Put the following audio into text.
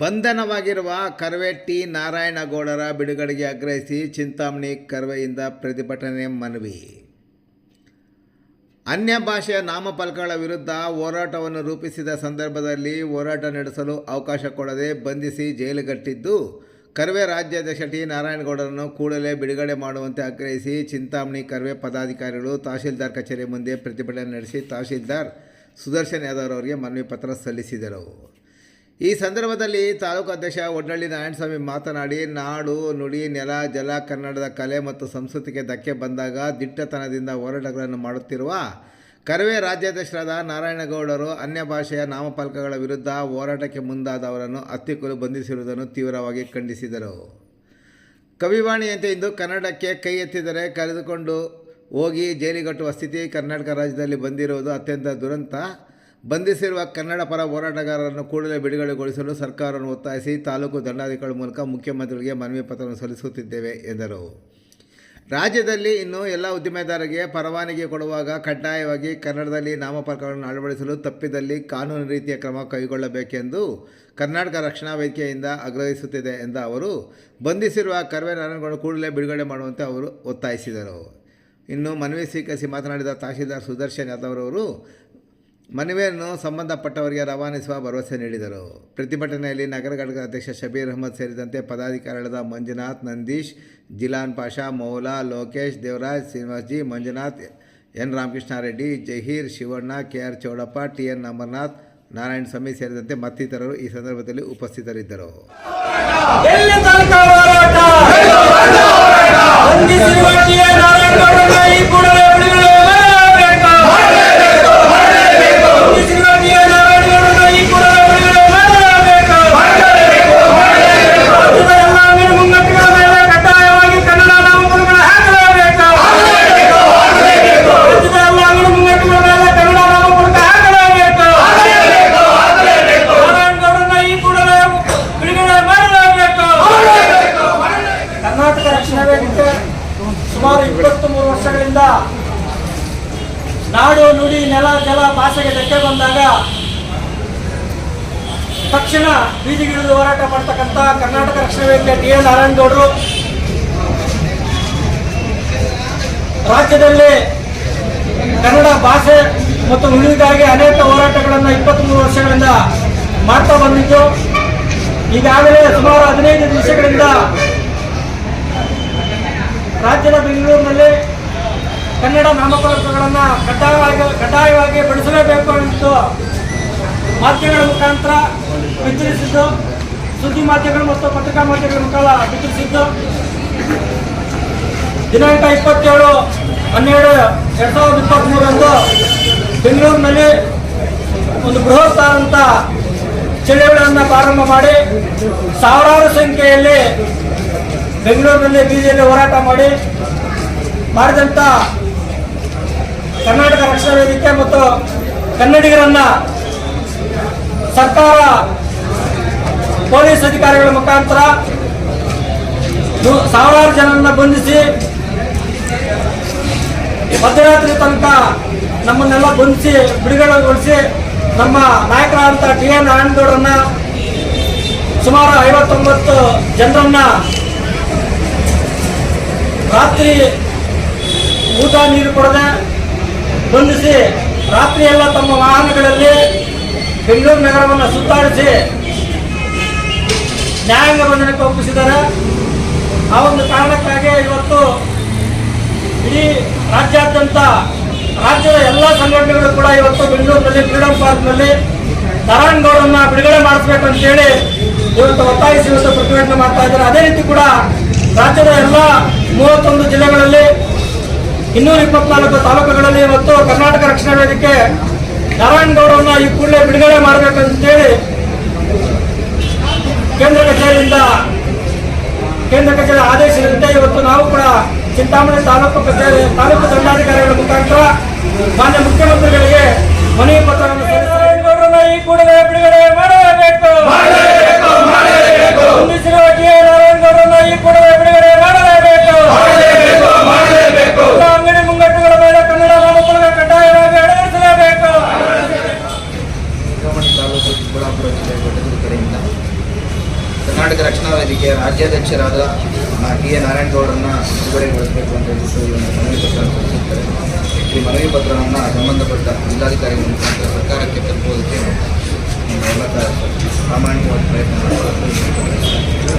ಬಂಧನವಾಗಿರುವ ಕರ್ವೆ ನಾರಾಯಣಗೌಡರ ಬಿಡುಗಡೆಗೆ ಆಗ್ರಹಿಸಿ ಚಿಂತಾಮಣಿ ಕರ್ವೆಯಿಂದ ಪ್ರತಿಭಟನೆ ಮನವಿ. ಅನ್ಯ ಭಾಷೆಯ ನಾಮಫಲಕಗಳ ವಿರುದ್ಧ ಹೋರಾಟವನ್ನು ರೂಪಿಸಿದ ಸಂದರ್ಭದಲ್ಲಿ ಹೋರಾಟ ನಡೆಸಲು ಅವಕಾಶ ಕೊಡದೆ ಬಂಧಿಸಿ ಜೈಲುಗಟ್ಟಿದ್ದು, ಕರ್ವೆ ರಾಜ್ಯಾಧ್ಯಕ್ಷ ಟಿ. ನಾರಾಯಣಗೌಡರನ್ನು ಕೂಡಲೇ ಬಿಡುಗಡೆ ಮಾಡುವಂತೆ ಆಗ್ರಹಿಸಿ ಚಿಂತಾಮಣಿ ಕರ್ವೆ ಪದಾಧಿಕಾರಿಗಳು ತಹಶೀಲ್ದಾರ್ ಕಚೇರಿ ಮುಂದೆ ಪ್ರತಿಭಟನೆ ನಡೆಸಿ ತಹಶೀಲ್ದಾರ್ ಸುದರ್ಶನ್ ಯಾದವ್ ಅವರಿಗೆ ಮನವಿ ಪತ್ರ ಸಲ್ಲಿಸಿದರು. ಈ ಸಂದರ್ಭದಲ್ಲಿ ತಾಲೂಕು ಅಧ್ಯಕ್ಷ ಒಡ್ನಳ್ಳಿ ನಾರಾಯಣಸ್ವಾಮಿ ಮಾತನಾಡಿ, ನಾಡು, ನುಡಿ, ನೆಲ, ಜಲ, ಕನ್ನಡದ ಕಲೆ ಮತ್ತು ಸಂಸ್ಕೃತಿಗೆ ಧಕ್ಕೆ ಬಂದಾಗ ದಿಟ್ಟತನದಿಂದ ಹೋರಾಟಗಳನ್ನು ಮಾಡುತ್ತಿರುವ ಕರವೇ ರಾಜ್ಯಾಧ್ಯಕ್ಷರಾದ ನಾರಾಯಣಗೌಡರು ಅನ್ಯ ಭಾಷೆಯ ನಾಮಫಲಕಗಳ ವಿರುದ್ಧ ಹೋರಾಟಕ್ಕೆ ಮುಂದಾದವರನ್ನು ಹತ್ತಿಕ್ಕಲು ಬಂಧಿಸಿರುವುದನ್ನು ತೀವ್ರವಾಗಿ ಖಂಡಿಸಿದರು. ಕವಿವಾಣಿಯಂತೆ ಇಂದು ಕನ್ನಡಕ್ಕೆ ಕೈ ಎತ್ತಿದರೆ ಕರೆದುಕೊಂಡು ಹೋಗಿ ಜೈಲಿಗಟ್ಟುವ ಸ್ಥಿತಿ ಕರ್ನಾಟಕ ರಾಜ್ಯದಲ್ಲಿ ಬಂದಿರುವುದು ಅತ್ಯಂತ ದುರಂತ. ಬಂಧಿಸಿರುವ ಕನ್ನಡ ಪರ ಹೋರಾಟಗಾರರನ್ನು ಕೂಡಲೇ ಬಿಡುಗಡೆಗೊಳಿಸಲು ಸರ್ಕಾರವನ್ನು ಒತ್ತಾಯಿಸಿ ತಾಲೂಕು ದಂಡಾಧಿಕಾರಿ ಮೂಲಕ ಮುಖ್ಯಮಂತ್ರಿಗಳಿಗೆ ಮನವಿ ಪತ್ರವನ್ನು ಸಲ್ಲಿಸುತ್ತಿದ್ದೇವೆ, ಎಂದರು. ರಾಜ್ಯದಲ್ಲಿ ಇನ್ನು ಎಲ್ಲ ಉದ್ದಿಮೆದಾರರಿಗೆ ಪರವಾನಗಿ ಕೊಡುವಾಗ ಕಡ್ಡಾಯವಾಗಿ ಕನ್ನಡದಲ್ಲಿ ನಾಮಪತ್ರಗಳನ್ನು ಅಳವಡಿಸಲು ತಪ್ಪಿದಲ್ಲಿ ಕಾನೂನು ರೀತಿಯ ಕ್ರಮ ಕೈಗೊಳ್ಳಬೇಕೆಂದು ಕರ್ನಾಟಕ ರಕ್ಷಣಾ ವೇದಿಕೆಯಿಂದ ಆಗ್ರಹಿಸುತ್ತಿದೆ ಎಂದ ಅವರು, ಬಂಧಿಸಿರುವ ಕರ್ವೆ ನಾರಾಯಣಗೌಡ ಕೂಡಲೇ ಬಿಡುಗಡೆ ಮಾಡುವಂತೆ ಅವರು ಒತ್ತಾಯಿಸಿದರು. ಇನ್ನು ಮನವಿ ಸ್ವೀಕರಿಸಿ ಮಾತನಾಡಿದ ತಹಶೀಲ್ದಾರ್ ಸುದರ್ಶನ್ ಯಾದವ್ ಅವರು ಮನವಿಯನ್ನು ಸಂಬಂಧಪಟ್ಟವರಿಗೆ ರವಾನಿಸುವ ಭರವಸೆ ನೀಡಿದರು. ಪ್ರತಿಭಟನೆಯಲ್ಲಿ ನಗರ ಘಟಕದ ಅಧ್ಯಕ್ಷ ಶಬೀರ್ ಅಹಮದ್ ಸೇರಿದಂತೆ ಪದಾಧಿಕಾರಿಗಳಾದ Manjunath Nandish, Jilan Pasha, Moula Lokesh, Devaraj Srinivasji, Manjunath N Ramakrishnareddy, Zaheer Shivanna K R Chowdappa, T N Amarnath, Narayana Swamy ಸೇರಿದಂತೆ ಮತ್ತಿತರರು ಈ ಸಂದರ್ಭದಲ್ಲಿ ಉಪಸ್ಥಿತರಿದ್ದರು ಎಲ್ಲಿ ತನಕ ಹೋರಾಟ ಬಂಧಿಸಿರುವ ಟಿ ಎ ನಾರಾಯಣಗೌಡರನ್ನ ಈ ಕೂಡಲೇ ಬಿಡುಗಡೆ ಮಾಡಬೇಕು. ಬಂಧಿಸಿರುವ ಟಿ ಎ ನಾರಾಯಣಗೌಡರನ್ನ ಈ ಕೂಡಲೇ ಬಿಡುಗಡೆ ಮಾಡಬೇಕು. ರಾಜ್ಯದ ಎಲ್ಲ ಅಂಗಡಿ ಮುಂಗಟ್ಟುಗಳ ಮೇಲೆ ಕಡ್ಡಾಯವಾಗಿ ಕನ್ನಡ ನಾಮಫಲಕಗಳು ಹಾಕಲೇಬೇಕು. ರಾಜ್ಯದ ಎಲ್ಲ ಅಂಗಡಿ ಮುಂಗಟ್ಟುಗಳ ಮೇಲೆ ಕನ್ನಡ ನಾಮಫಲಕ ಹಾಕಲೇಬೇಕು. ನಾರಾಯಣಗೌಡರನ್ನ ಈ ಕೂಡಲೇ ಬಿಡುಗಡೆ ಮಾಡಲೇಬೇಕು ಕರ್ನಾಟಕ ರಕ್ಷಣಾ ವೇದಿಕೆ ಸುಮಾರು ಇಪ್ಪತ್ತು ಮೂರು ವರ್ಷಗಳಿಂದ ನಾಡು ನುಡಿ ನೆಲ ಭಾಷೆಗೆ ಧಕ್ಕೆ ಬಂದಾಗ ತಕ್ಷಣ ಬೀದಿಗಿಳಿದು ಹೋರಾಟ ಮಾಡ್ತಕ್ಕಂಥ ಕರ್ನಾಟಕ ರಕ್ಷಣಾ ವೇದಿಕೆ ಟಿ ಎನ್ ನಾರಾಯಣಗೌಡರು ರಾಜ್ಯದಲ್ಲಿ ಕನ್ನಡ ಭಾಷೆ ಮತ್ತು ಉಳಿದಿಗಾಗಿ ಅನೇಕ ಹೋರಾಟಗಳನ್ನು ಇಪ್ಪತ್ತ್ಮೂರು ವರ್ಷಗಳಿಂದ ಮಾಡ್ತಾ ಬಂದಿದ್ದು. ಈಗಾಗಲೇ ಸುಮಾರು ಹದಿನೈದು ದಿವಸಗಳಿಂದ ರಾಜ್ಯದ ಬೆಂಗಳೂರಿನಲ್ಲಿ ಕನ್ನಡ ನಾಮಫಲಕಗಳನ್ನು ಕಡ್ಡಾಯವಾಗಿ ಕಡ್ಡಾಯವಾಗಿ ಬಳಸಲೇಬೇಕು ಎಂದು ಮಾಧ್ಯಮಗಳ ಮುಖಾಂತರ ಬಿತ್ತರಿಸಿದ್ದು, ಸುದ್ದಿ ಮಾಧ್ಯಮಗಳು ಮತ್ತು ಪತ್ರಿಕಾ ಮಾಧ್ಯಮಗಳ ಮುಖಾಂತರ ಬಿತ್ತರಿಸಿದ್ದು. ದಿನಾಂಕ ಇಪ್ಪತ್ತೇಳು ಹನ್ನೆರಡು ಎರಡು ಸಾವಿರದ ಇಪ್ಪತ್ತ್ಮೂರರಂದು ಬೆಂಗಳೂರಿನಲ್ಲಿ ಒಂದು ಬೃಹತ್ ಆದಂಥ ಚಳವಳಿಯನ್ನು ಪ್ರಾರಂಭ ಮಾಡಿ ಸಾವಿರಾರು ಸಂಖ್ಯೆಯಲ್ಲಿ ಬೆಂಗಳೂರಿನಲ್ಲಿ ಬೀದಿಯಲ್ಲಿ ಹೋರಾಟ ಮಾಡಿ ಮಾಡಿದಂಥ ಕರ್ನಾಟಕ ರಕ್ಷಣಾ ವೇದಿಕೆ ಮತ್ತು ಕನ್ನಡಿಗರನ್ನ ಸರ್ಕಾರ ಪೊಲೀಸ್ ಅಧಿಕಾರಿಗಳ ಮುಖಾಂತರ ಸಾವಿರಾರು ಜನರನ್ನ ಬಂಧಿಸಿ ಮಧ್ಯರಾತ್ರಿ ತನಕ ನಮ್ಮನ್ನೆಲ್ಲ ಬಂಧಿಸಿ, ಬಿಡುಗಡೆಗೊಳಿಸಿ ನಮ್ಮ ನಾಯಕರಾದಂಥ ಟಿ ಎನ್ ನಾರಾಯಣಗೌಡರನ್ನ ಸುಮಾರು ಐವತ್ತೊಂಬತ್ತು ಜನರನ್ನ ರಾತ್ರಿ ಊಟ ನೀರು ಕೊಡದೆ ಬಂಧಿಸಿ ರಾತ್ರಿ ಎಲ್ಲ ತಮ್ಮ ವಾಹನಗಳಲ್ಲಿ ಬೆಂಗಳೂರು ನಗರವನ್ನು ಸುತ್ತಾಡಿಸಿ ನ್ಯಾಯಾಂಗ ಬಂಧನಕ್ಕೆ ಒಪ್ಪಿಸಿದ್ದಾರೆ. ಆ ಒಂದು ಕಾರಣಕ್ಕಾಗಿ ಇವತ್ತು ಇಡೀ ರಾಜ್ಯಾದ್ಯಂತ ರಾಜ್ಯದ ಎಲ್ಲ ಸಂಘಟನೆಗಳು ಕೂಡ ಇವತ್ತು ಬೆಂಗಳೂರಿನಲ್ಲಿ ಫ್ರೀಡಂ ಪಾರ್ಕ್ನಲ್ಲಿ ನಾರಾಯಣ್ ಗೌಡರನ್ನ ಬಿಡುಗಡೆ ಮಾಡಿಸ್ಬೇಕು ಅಂತೇಳಿ ಇವತ್ತು ಒತ್ತಾಯಿಸಿ ಇವತ್ತು ಪ್ರತಿಭಟನೆ ಮಾಡ್ತಾ ಇದ್ದಾರೆ. ಅದೇ ರೀತಿ ಕೂಡ ರಾಜ್ಯದ ಎಲ್ಲ ಮೂವತ್ತೊಂದು ಜಿಲ್ಲೆಗಳಲ್ಲಿ ಇನ್ನೂರ ಇಪ್ಪತ್ನಾಲ್ಕು ತಾಲೂಕುಗಳಲ್ಲಿ ಇವತ್ತು ಕರ್ನಾಟಕ ರಕ್ಷಣಾ ವೇದಿಕೆ ನಾರಾಯಣ್ ಗೌಡರನ್ನ ಈ ಕೂಡಲೇ ಬಿಡುಗಡೆ ಮಾಡಬೇಕಂತೇಳಿ ಕೇಂದ್ರ ಕಚೇರಿಯಿಂದ ಕೇಂದ್ರ ಕಚೇರಿ ಆದೇಶದಂತೆ ಇವತ್ತು ನಾವು ಕೂಡ ಚಿಂತಾಮಣಿ ತಾಲೂಕು ಕಚೇರಿ, ತಾಲೂಕು ದಂಡಾಧಿಕಾರಿಗಳ ಮುಖಾಂತರ ಮಾನ್ಯ ಮುಖ್ಯಮಂತ್ರಿಗಳಿಗೆ ಮನವಿ ಪತ್ರವನ್ನು ಸಲ್ಲಿಸಿದ್ದಾರೆ. ಈ ಕೂಡಲೇ ಬಿಡುಗಡೆ ಮಾಡಲೇಬೇಕು ಬಂಧಿಸಿರುವ ಟಿ ಎ ನಾರಾಯಣಗೌಡರನ್ನ ಈ ಕೂಡಲೇ ಬಿಡುಗಡೆ ಮಾಡಲೇಬೇಕು ಎಲ್ಲ ಅಂಗಡಿ ಮುಂಗಟ್ಟುಗಳ ಮೇಲೆ ಕನ್ನಡ ನಾಮಫಲಕ ಕಡ್ಡಾಯವಾಗಿ ಅಳವಡಿಸಲೇಬೇಕು ಚಿಂತಾಮಣಿ ತಾಲೂಕು ಚಿಕ್ಕಬಳ್ಳಾಪುರ ಜಿಲ್ಲೆ ಬೆಟ್ಟದೂರು ಕಡೆಯಿಂದ ಕರ್ನಾಟಕ ರಕ್ಷಣಾ ವೇದಿಕೆಯ ರಾಜ್ಯಾಧ್ಯಕ್ಷರಾದ ಟಿ ಎ ನಾರಾಯಣಗೌಡರನ್ನ ಬಿಡುಗಡೆಗೊಳಿಸಬೇಕು ಅಂತ ಈ ಒಂದು ಮನವಿ ಪತ್ರ ಸಲ್ಲಿಸುತ್ತಾರೆ ಈ ಮನವಿ ಪತ್ರವನ್ನು ಸಂಬಂಧಪಟ್ಟ ಜಿಲ್ಲಾಧಿಕಾರಿಗಳ ಮುಖಾಂತರ ಸರ್ಕಾರಕ್ಕೆ ತಲುಪುವುದಕ್ಕೆ ಎಲ್ಲ ಪ್ರಾಮಾಣಿಕವಾಗಿ ಪ್ರಯತ್ನ ಮಾಡಬೇಕು